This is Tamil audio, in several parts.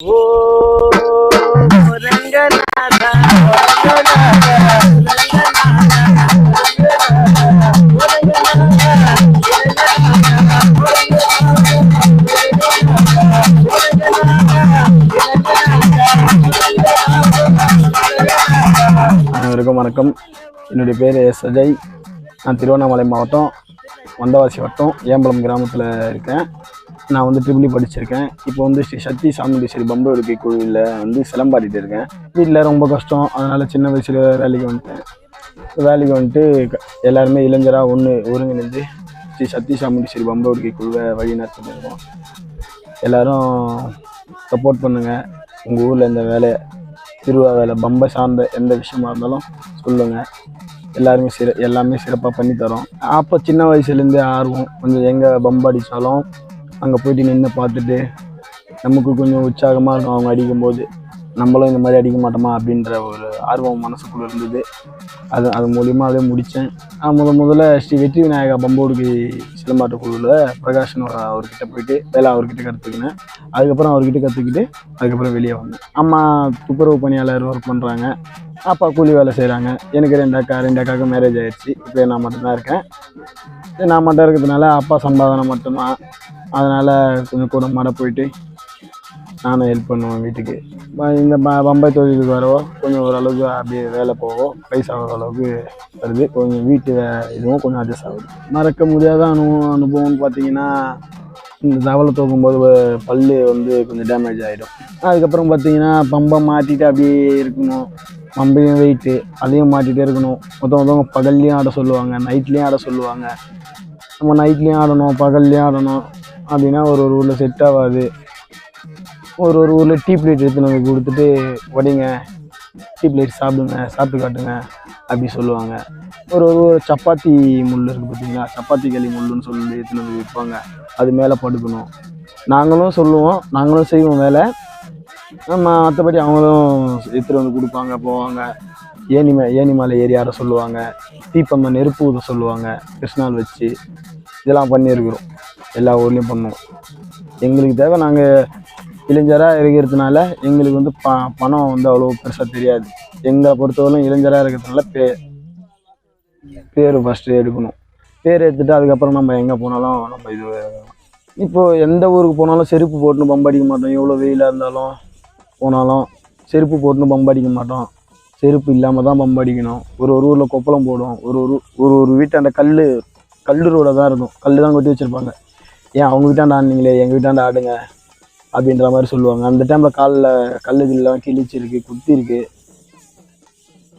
ஓ ரங்கநாதா அனைவருக்கும் வணக்கம். என்னுடைய பேர் எஸ் அஜய் நான் திருவண்ணாமலை மாவட்டம் வந்தவாசி வட்டம் ஏம்பலம் கிராமத்தில் இருக்கேன். நான் வந்து ட்ரிபிளி e படிச்சிருக்கேன். இப்போ வந்து ஸ்ரீ சக்தி சாமுண்டீஸ்வரி பம்பு எடுக்கை குழுவில் வந்து சிலம்பாடிட்டு இருக்கேன். வீட்டில் ரொம்ப கஷ்டம். அதனால் சின்ன வயசில் வேலைக்கு வந்துட்டேன். வேலைக்கு வந்துட்டு எல்லாருமே இளைஞராக ஒன்று ஒருங்கிணைந்து ஸ்ரீ சக்தி சாமுண்டீஸ்வரி பம்பு எடுக்கை குழுவை வழி நடத்திட்டு இருக்கோம். சப்போர்ட் பண்ணுங்கள் உங்கள் ஊரில் இந்த வேலை திருவிழா வேலை பம்பை சார்ந்த எந்த விஷயமா இருந்தாலும் சொல்லுங்கள் எல்லாருமே சிற எல்லாமே சிறப்பாக பண்ணித்தரோம் அப்போ சின்ன வயசுலேருந்தே ஆர்வம். கொஞ்சம் எங்கே பம்பு அடித்தாலும் அங்கே போயிட்டு நின்று பார்த்துட்டு நமக்கு கொஞ்சம் உற்சாகமாக இருக்கும் அவங்க அடிக்கும்போது. நம்மளும் இந்த மாதிரி அடிக்க மாட்டோமா அப்படின்ற ஒரு ஆர்வம் மனசுக்குள்ளே இருந்தது. அது அது மூலியமாக அதே முடித்தேன் முத முதல்ல ஸ்ரீ வெற்றி விநாயகா பம்போடுக்கு சிலம்பாட்டு குழுவில் பிரகாஷன் ஒரு அவர்கிட்ட போயிட்டு வேலை அவர்கிட்ட கற்றுக்கினேன் அதுக்கப்புறம் அவர்கிட்ட கற்றுக்கிட்டு அதுக்கப்புறம் வெளியே வந்தேன். அம்மா துப்புரவு பணியாளர் ஒர்க் பண்ணுறாங்க அப்பா கூலி வேலை செய்கிறாங்க எனக்கு ரெண்டு அக்கா ரெண்டு அக்காவுக்கு மேரேஜ் ஆகிடுச்சு இப்போ நான் மட்டும்தான் இருக்கேன். நான் மட்டும் இருக்கிறதுனால அப்பா சம்பாதனை மட்டும்தான். அதனால் கொஞ்சம் கூட மாட போயிட்டு நானும் ஹெல்ப் பண்ணுவேன் வீட்டுக்கு. இந்த ப- பம்பை தொழிலுக்கு வரவோ கொஞ்சம் ஓரளவுக்கு அப்படியே வேலை போவோம் பைசா ஆகிற அளவுக்கு வருது. கொஞ்சம் வீட்டு இதுவும் கொஞ்சம் அட்ஜஸ்ட் ஆகுது. மறக்க முடியாத அனுபவம் அனுபவம்னு பார்த்தீங்கன்னா இந்த தவளை தூக்கும்போது பல் பல்லு வந்து கொஞ்சம் டேமேஜ் ஆகிடும் அதுக்கப்புறம் பார்த்தீங்கன்னா பம்பை மாட்டிட்டு அப்படியே இருக்கணும். பம்பையும் வெயிட்டு அதையும் மாட்டிகிட்டே இருக்கணும். மொத்தம் மொத்தவங்க பகல்லையும் ஆட சொல்லுவாங்க நைட்லேயும் ஆட சொல்லுவாங்க. நம்ம நைட்லேயும் ஆடணும் பகல்லையும் ஆடணும். அப்படின்னா ஒரு ஒரு ஊரில் செட் ஆகாது. ஒரு ஒரு ஊரில் டீ பிளேட் எடுத்துன்னு வந்து கொடுத்துட்டு உடைங்க டீ பிளேட் சாப்பிடுங்க சாப்பிட்டு காட்டுங்க அப்படி சொல்லுவாங்க. ஒரு ஒரு சப்பாத்தி முள் இருக்குது பார்த்தீங்களா? சப்பாத்தி களி முள்ளுன்னு சொல்லி எடுத்துன்னு வந்து விற்பாங்க. அது மேலே படுக்கணும் நாங்களும் சொல்லுவோம் நாங்களும் செய்வோம் வேலை. நம்ம மற்றபடி அவங்களும் எடுத்துகிட்டு வந்து கொடுப்பாங்க போவாங்க. ஏணி ஏனிமலை ஏணி ஏறி சொல்லுவாங்க. தீப்பம்மை நெருப்பு ஊத சொல்லுவாங்க. கிருஷ்ணால் வச்சு. இதெல்லாம் பண்ணியிருக்கிறோம். எல்லா ஊர்லேயும் பண்ணுவோம். எங்களுக்கு தேவை நாங்கள் இளைஞராக இருக்கிறதுனால எங்களுக்கு வந்து ப பணம் வந்து அவ்வளோ பெருசாக தெரியாது. எங்களை பொறுத்தவரைக்கும் இளைஞராக இருக்கிறதுனால பே பேர் ஃபஸ்ட்டு எடுக்கணும். பேர் எடுத்துட்டு அதுக்கப்புறம் நம்ம எங்கே போனாலும் நம்ம இது இப்போது எந்த ஊருக்கு போனாலும் செருப்பு போட்டுன்னு பம்படிக்க மாட்டோம். எவ்வளோ வெயிலாக இருந்தாலும் போனாலும் செருப்பு போட்டுன்னு பம்பு அடிக்க மாட்டோம். செருப்பு இல்லாமல் தான் பம்படிக்கணும் ஒரு ஒரு ஊரில் கொப்பளம் போடும் ஒரு ஒரு ஒரு ஒரு வீட்டாண்ட கல் கல் ரோட தான் இருக்கும் கல் தான் கொட்டி வச்சுருப்பாங்க. ஏன் அவங்க வீட்டாண்ட ஆடுனீங்களே எங்கள் வீட்டாண்ட ஆடுங்க? அப்படின்ற மாதிரி சொல்லுவாங்க. அந்த டைமில் காலில் கல் கில்லாம் கிழிச்சிருக்கு குத்திருக்கு.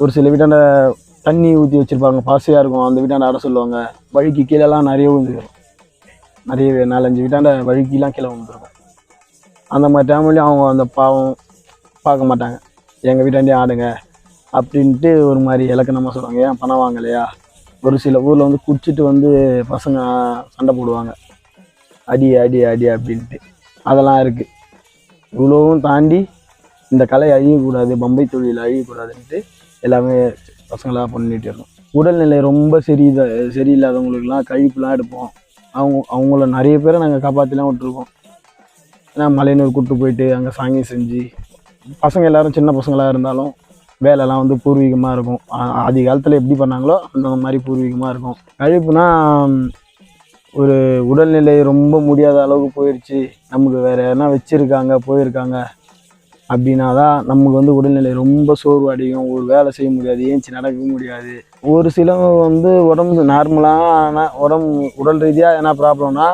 ஒரு சில வீட்டாண்ட தண்ணி ஊற்றி வச்சுருப்பாங்க. பாசையாக இருக்கும். அந்த வீட்டாண்ட ஆட சொல்லுவாங்க. வழுக்கி கீழெல்லாம் நிறைய விழுந்துருக்கும் நிறைய நாலஞ்சு வீட்டாண்ட வழுக்கிலாம் கீழே விழுந்துருக்கும். அந்த மாதிரி டைம்லேயும் அவங்க அந்த பாவம் பார்க்க மாட்டாங்க. எங்கள் வீட்டாண்டே ஆடுங்க. அப்படின்ட்டு ஒரு மாதிரி இலக்கணமாக சொல்லுவாங்க. ஏன் பணம் வாங்கலையா? ஒரு சில ஊரில் வந்து குடிச்சிட்டு வந்து பசங்க சண்டை போடுவாங்க. அடி அடி அடி அப்படின்ட்டு. அதெல்லாம் இருக்குது இவ்வளோவும் தாண்டி இந்த கலை அழியக்கூடாது பம்பை தொழில் அழியக்கூடாதுன்ட்டு எல்லாமே பசங்களாக பண்ணிட்டு இருக்கோம். உடல்நிலை ரொம்ப சரி சரியில்லாதவங்களுக்குலாம் கழிப்புலாம் எடுப்போம். அவங்க அவங்கள நிறைய பேரை நாங்கள் காப்பாற்றிலாம் விட்டுருக்கோம். ஏன்னா மலையனூர் கூப்பிட்டு போயிட்டு அங்கே சாங்கி செஞ்சு பசங்க எல்லாரும் சின்ன பசங்களாக இருந்தாலும் வேலைலாம் வந்து பூர்வீகமாக இருக்கும். ஆதி காலத்தில் எப்படி பண்ணாங்களோ அந்த மாதிரி பூர்வீகமாக இருக்கும். கழிப்புனா ஒரு உடல்நிலை ரொம்ப முடியாத அளவுக்கு போயிடுச்சு நமக்கு வேறு எதனா வச்சுருக்காங்க போயிருக்காங்க. அப்படின்னா தான் நமக்கு வந்து உடல்நிலை ரொம்ப சோர்வு அடையும் ஒரு வேலை செய்ய முடியாது ஏஞ்சி நடக்க முடியாது. ஒரு சிலவங்க வந்து உடம்பு நார்மலான உடம்பு உடல் ரீதியாக எதனா ப்ராப்ளம்னா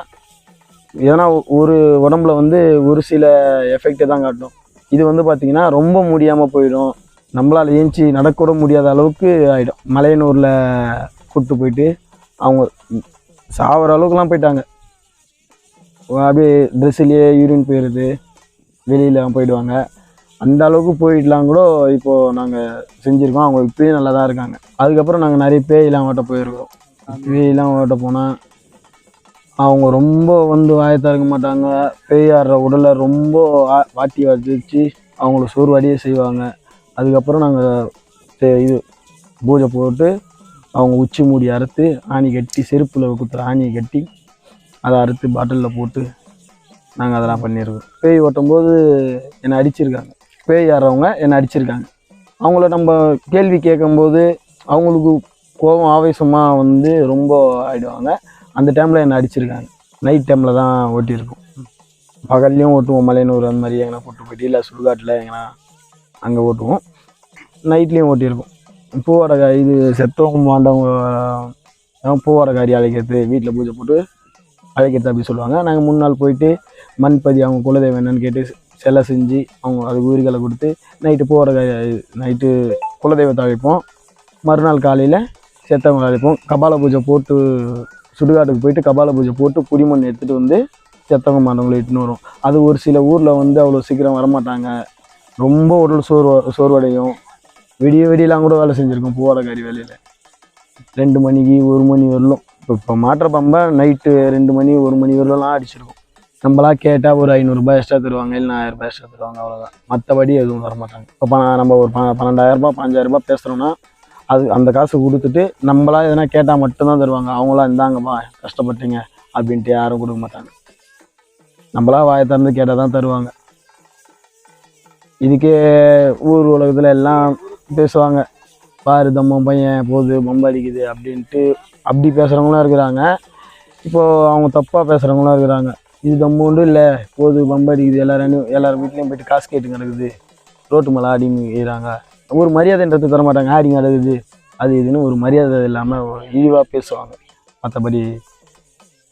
எதனா ஒரு உடம்புல வந்து ஒரு சில எஃபெக்டை தான் காட்டும். இது வந்து பார்த்திங்கன்னா ரொம்ப முடியாமல் போயிடும். நம்மளால் ஏஞ்சி நடக்கூட முடியாத அளவுக்கு ஆகிடும் மலையனூரில் கூப்பிட்டு போயிட்டு அவங்க சாவர அளவுக்குலாம் போயிட்டாங்க. அப்படியே ட்ரெஸ்ஸுலேயே யூரின் போயிடுது வெளியில் போயிடுவாங்க. அந்த அளவுக்கு போயிடலாம் கூட இப்போது நாங்கள் செஞ்சுருக்கோம். அவங்க இப்பயும் நல்லா தான் இருக்காங்க. அதுக்கப்புறம் நாங்கள் நிறைய பேயெல்லாம் ஓட்ட போயிருக்கிறோம். பேயெல்லாம் ஓட்ட போனால் அவங்க ரொம்ப வந்து வாயத்தாக இருக்க மாட்டாங்க. பேய் ஆடுற உடலை ரொம்ப வாட்டி வாட்டி வச்சு அவங்கள சோர்வாடியே செய்வாங்க. அதுக்கப்புறம் நாங்கள் இது பூஜை போட்டு அவங்க உச்சி மூடி அறுத்து ஆணி கட்டி செருப்பில் குத்துற ஆணியை கட்டி அதை அறுத்து பாட்டிலில் போட்டு நாங்கள் அதெல்லாம் பண்ணியிருக்கோம். பேய் ஓட்டும்போது என்னை அடிச்சிருக்காங்க. பேய் ஆடுறவங்க என்னை அடிச்சிருக்காங்க. அவங்கள நம்ம கேள்வி கேட்கும்போது அவங்களுக்கு கோபம் ஆவேசமாக வந்து ரொம்ப ஆகிடுவாங்க அந்த டைமில் என்னை அடிச்சிருக்காங்க. நைட் டைமில் தான் ஓட்டியிருக்கோம். பகல்லையும் ஓட்டுவோம் மலையனூர் அந்த மாதிரி எங்கன்னா கூட்டு போயிட்டு இல்லை சுடுகாட்டில் எங்கன்னா அங்கே ஓட்டுவோம். நைட்லேயும் ஓட்டியிருக்கோம். பூவாடகை இது செத்தவங்க மாண்டவங்க பூவாடை காரி அழைக்கிறது வீட்டில் பூஜை போட்டு அழைக்கிறது அப்படி சொல்லுவாங்க. நாங்கள் மூணு நாள் போயிட்டு மண்பதி அவங்க குலதெய்வம் என்னன்னு கேட்டு சிலை செஞ்சு அவங்க அதுக்கு உயிர்களை கொடுத்து நைட்டு பூவாடகாரி நைட்டு குலதெய்வத்தை அழைப்போம். மறுநாள் காலையில் செத்தவங்களை அழைப்போம். கபால பூஜை போட்டு சுடுகாட்டுக்கு போயிட்டு கபால பூஜை போட்டு புடிமண் எடுத்துகிட்டு வந்து செத்தவங்க மாண்டவங்களை இட்டுன்னு வரும் அது ஒரு சில ஊரில் வந்து அவ்வளோ சீக்கிரம் வரமாட்டாங்க. ரொம்ப உடல் சோர்வ சோர்வடையும். விடிய விடியெல்லாம் கூட வேலை செஞ்சுருக்கோம் பூவாடகாரி வேலையில். ரெண்டு மணிக்கு ஒரு மணி வரலும். இப்போ இப்போ மாற்ற பம்பை நைட்டு ரெண்டு மணி ஒரு மணி வரலாம் அடிச்சிருக்கோம். நம்மளா கேட்டால் ஒரு ஐநூறுரூபா எக்ஸ்ட்ரா தருவாங்க இல்லை ஆயிரரூபா ரூபாய் எக்ஸ்ட்ரா தருவாங்க அவ்வளோதான் மற்றபடி எதுவும் தர மாட்டாங்க இப்போ பண நம்ம ஒரு ப பன்னெண்டாயிரரூபா பஞ்சாயிரரூபா பேசுகிறோன்னா அது அந்த காசு கொடுத்துட்டு நம்மளா எதனா கேட்டால் மட்டும்தான் தருவாங்க. அவங்களாம் இந்தாங்கப்பா கஷ்டப்பட்டீங்க அப்படின்ட்டு யாரும் கொடுக்க மாட்டாங்க. நம்மளா வாயை திறந்து கேட்டால் தான் தருவாங்க. இதுக்கே ஊர் உலகத்தில் எல்லாம் பேசுவாங்க. பாரு தம்மம் பையன் போகுது பம்பு அடிக்குது அப்படின்ட்டு அப்படி பேசுகிறவங்களும் இருக்கிறாங்க. இப்போது அவங்க தப்பாக பேசுகிறவங்களும் இருக்கிறாங்க. இது தம்முண்டு இல்லை. போது பம்பு அடிக்குது. எல்லாரும் எல்லார் வீட்லேயும் போயிட்டு காசு கேட்டு கிடக்குது. ரோட்டு மேலே ஆடின்னு செய்கிறாங்க ஒரு மரியாதைன்றது தர மாட்டாங்க ஆடி கிடக்குது அது இதுன்னு ஒரு மரியாதை இல்லாமல் இழிவாக பேசுவாங்க. மற்றபடி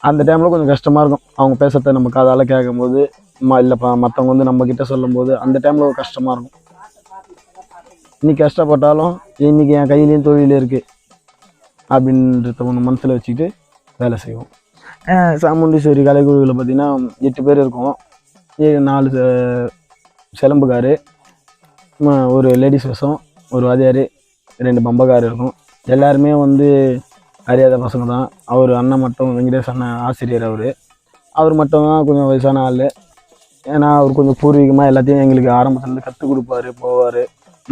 அந்த டைமில் கொஞ்சம் கஷ்டமாக இருக்கும். அவங்க பேசுகிறத நம்ம காதால் கேட்கும்போது மா இல்லைப்பா மற்றவங்க வந்து நம்மக்கிட்ட சொல்லும்போது அந்த டைமில் ஒரு கஷ்டமாக இருக்கும். இன்றைக்கி கஷ்டப்பட்டாலும் இன்றைக்கி என் கையிலையும் தொழில் இருக்குது அப்படின்றத ஒன்று மனசில் வச்சுக்கிட்டு வேலை செய்வோம். சாமுண்டீஸ்வரி கலைக்குழுவில் பார்த்திங்கன்னா எட்டு பேர் இருக்கோம். ஏழு நாலு செ- சிலம்புக்காரு ஒரு லேடிஸ் வசம் ஒரு வாதியார் ரெண்டு பம்பக்கார் இருக்கும். எல்லாருமே வந்து அறியாத பசங்க தான். அவர் அண்ணன் மட்டும் வெங்கடேஷ் அண்ணன் ஆசிரியர் அவர். அவர் மட்டும் தான் கொஞ்சம் வயசான ஆள். ஏன்னா அவர் கொஞ்சம் பூர்வீகமாக எல்லாத்தையும் எங்களுக்கு ஆரம்பத்துலேருந்து கற்றுக் கொடுப்பாரு போவார்.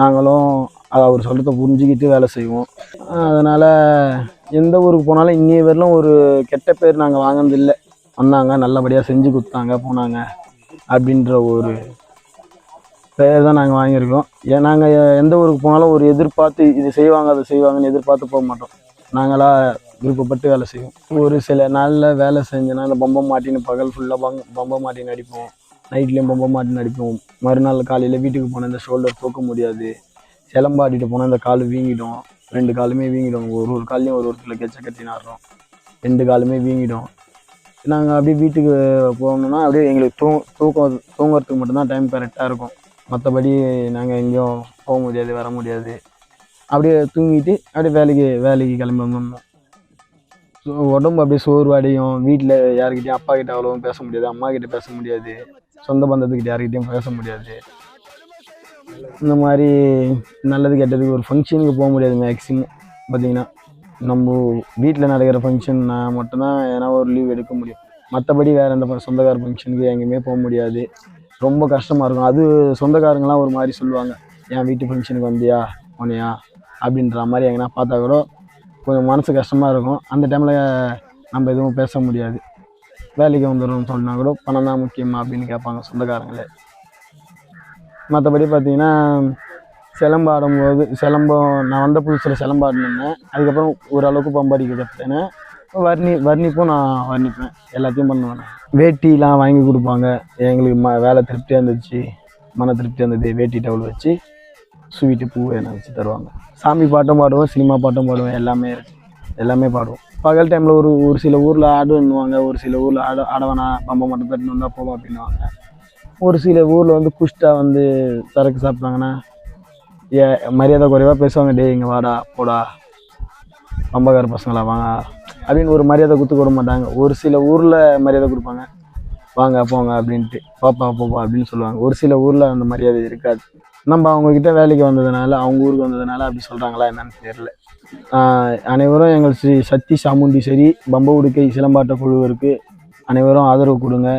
நாங்களும் அதை அவர் சொல்கிறத புரிஞ்சுக்கிட்டு வேலை செய்வோம். அதனால் எந்த ஊருக்கு போனாலும் இன்னைய வரலும் ஒரு கெட்ட பேர் நாங்கள் வாங்கினதில்லை. வந்தாங்க நல்லபடியாக செஞ்சு கொடுத்தாங்க போனாங்க அப்படின்ற ஒரு பெயர் தான் நாங்கள் வாங்கியிருக்கோம். ஏன் நாங்கள் எந்த ஊருக்கு போனாலும் ஒரு எதிர்பார்த்து இது செய்வாங்க அதை செய்வாங்கன்னு எதிர்பார்த்து போக மாட்டோம். நாங்களாக விருப்பப்பட்டு வேலை செய்வோம். ஒரு சில நாளில் வேலை செஞ்சோன்னா இந்த பொம்மை மாட்டின்னு பகல் ஃபுல்லாக பங் பொம்மை மாட்டின்னு அடிப்போம். நைட்லேயும் பொம்பை மாட்டின்னு அடிப்போம். மறுநாள் காலையில் வீட்டுக்கு போனால் இந்த ஷோல்டர் தூக்க முடியாது. சிலம்பாடிட்டு போனால் இந்த கால் வீங்கிடும். ரெண்டு காலுமே வீங்கிடும். ஒரு ஒரு காலையும் ஒரு ஒருத்தர் கெச்ச கட்டி நாடுறோம் ரெண்டு காலுமே வீங்கிடும். நாங்கள் அப்படியே வீட்டுக்கு போகணுன்னா அப்படியே எங்களுக்கு தூ தூக்கம் தூங்குறதுக்கு மட்டும்தான் டைம் கரெக்டாக இருக்கும். மற்றபடி நாங்கள் எங்கேயும் போக முடியாது வர முடியாது. அப்படியே தூங்கிட்டு அப்படியே வேலைக்கு வேலைக்கு கிளம்பணும். உடம்பு அப்படியே சோர்வடையும். வீட்டில் யாருக்கிட்டையும் அப்பா கிட்ட அவ்வளோவும் பேச முடியாது அம்மா கிட்ட பேச முடியாது. சொந்த பந்தத்துக்கிட்ட யார்கிட்டையும் பேச முடியாது. இந்த மாதிரி நல்லது கெட்டதுக்கு ஒரு ஃபங்க்ஷனுக்கு போக முடியாது மேக்ஸிமம் பார்த்தீங்கன்னா நம்ம வீட்டில் நடக்கிற ஃபங்க்ஷன்னா மட்டும்தான் ஏன்னா ஒரு லீவ் எடுக்க முடியும். மற்றபடி வேறு எந்த சொந்தக்கார ஃபங்க்ஷனுக்கு எங்கேயுமே போக முடியாது. ரொம்ப கஷ்டமாக இருக்கும். அது சொந்தக்காரங்களாம் ஒரு மாதிரி சொல்லுவாங்க. என் வீட்டு ஃபங்க்ஷனுக்கு வந்தியா? போனியா? அப்படின்ற மாதிரி எங்கன்னா பார்த்தா கூட கொஞ்சம் மனசு கஷ்டமாக இருக்கும். அந்த டைமில் நம்ம எதுவும் பேச முடியாது. வேலைக்கு வந்துடும் சொன்னால் கூட பணம் தான் முக்கியமா அப்படின்னு கேட்பாங்க சொந்தக்காரங்களே. மற்றபடி பார்த்தீங்கன்னா சிலம்பாடும்போது சிலம்பம் நான் வந்த புதுசில் சிலம்பாடினேன் அதுக்கப்புறம் ஓரளவுக்கு பம்பாடிக்க கற்றுனேன் வர்ணி வர்ணிப்பும் நான் வர்ணிப்பேன். எல்லாத்தையும் பண்ணுவேன் வேட்டிலாம் வாங்கி கொடுப்பாங்க. எங்களுக்கு ம வேலை திருப்தியாக இருந்துச்சு மன திருப்தியாக இருந்தது வேட்டி டவுல் வச்சு ஸ்வீட்டு பூ என்ன வச்சு தருவாங்க. சாமி பாட்டும் பாடுவோம் சினிமா பாட்டும் பாடுவோம் எல்லாமே இருக்குது எல்லாமே பாடுவோம். பகல் டைமில் ஒரு ஒரு சில ஊரில் ஆடுன்னுவாங்க ஒரு சில ஊரில் ஆட ஆடவனா பம்பை மட்டும் தட்டினு வந்தால் போவோம் அப்படின்னுவாங்க. ஒரு சில ஊரில் வந்து குஷ்டா வந்து சரக்கு சாப்பிட்டாங்கன்னா ஏ மரியாதை குறைவாக பேசுவாங்க டே இங்கே வாடா போடா பம்பக்கார பசங்களா வாங்க அப்படின்னு ஒரு மரியாதை கொடுத்து கொடுக்க மாட்டாங்க. ஒரு சில ஊரில் மரியாதை கொடுப்பாங்க. வாங்க போங்க அப்படின்ட்டு பாப்பா போப்பா அப்படின்னு சொல்லுவாங்க. ஒரு சில ஊரில் அந்த மரியாதை இருக்காது. நம்ம அவங்கக்கிட்ட வேலைக்கு வந்ததுனால அவங்க ஊருக்கு வந்ததுனால அப்படி சொல்கிறாங்களா என்னன்னு தெரியல. அனைவரும் எங்கள் ஸ்ரீ சக்தி சாமுண்டீஸ்வரி பம்ப உடுக்கை சிலம்பாட்ட குழுவிற்கு அனைவரும் ஆதரவு கொடுங்க.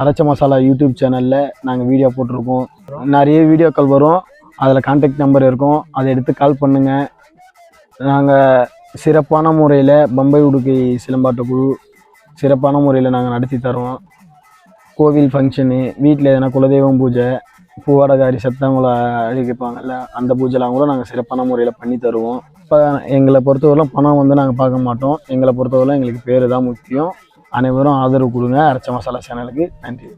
அரைச்ச மசாலா யூடியூப் சேனலில் நாங்கள் வீடியோ போட்டிருக்கோம். நிறைய வீடியோக்கள் வரும். அதில் கான்டாக்ட் நம்பர் இருக்கும். அதை எடுத்து கால் பண்ணுங்கள் நாங்கள் சிறப்பான முறையில் பம்பை உடுக்கை சிலம்பாட்ட குழு சிறப்பான முறையில் நாங்கள் நடத்தி தரோம் கோவில் ஃபங்க்ஷனு வீட்டில் எதனா குலதெய்வம் பூஜை பூவாடகாரி செத்தவங்களை அழிக்கப்பாங்கல்ல அந்த பூஜைலாம் கூட நாங்கள் சிறப்பான முறையில் பண்ணி தருவோம். இப்போ எங்களை பொறுத்தவரையிலும் பணம் வந்து நாங்கள் பார்க்க மாட்டோம். எங்களை பொறுத்தவரையிலும் எங்களுக்கு பேர் தான் முக்கியம். அனைவரும் ஆதரவு கொடுங்க. அரைச்ச மசாலா சேனலுக்கு நன்றி.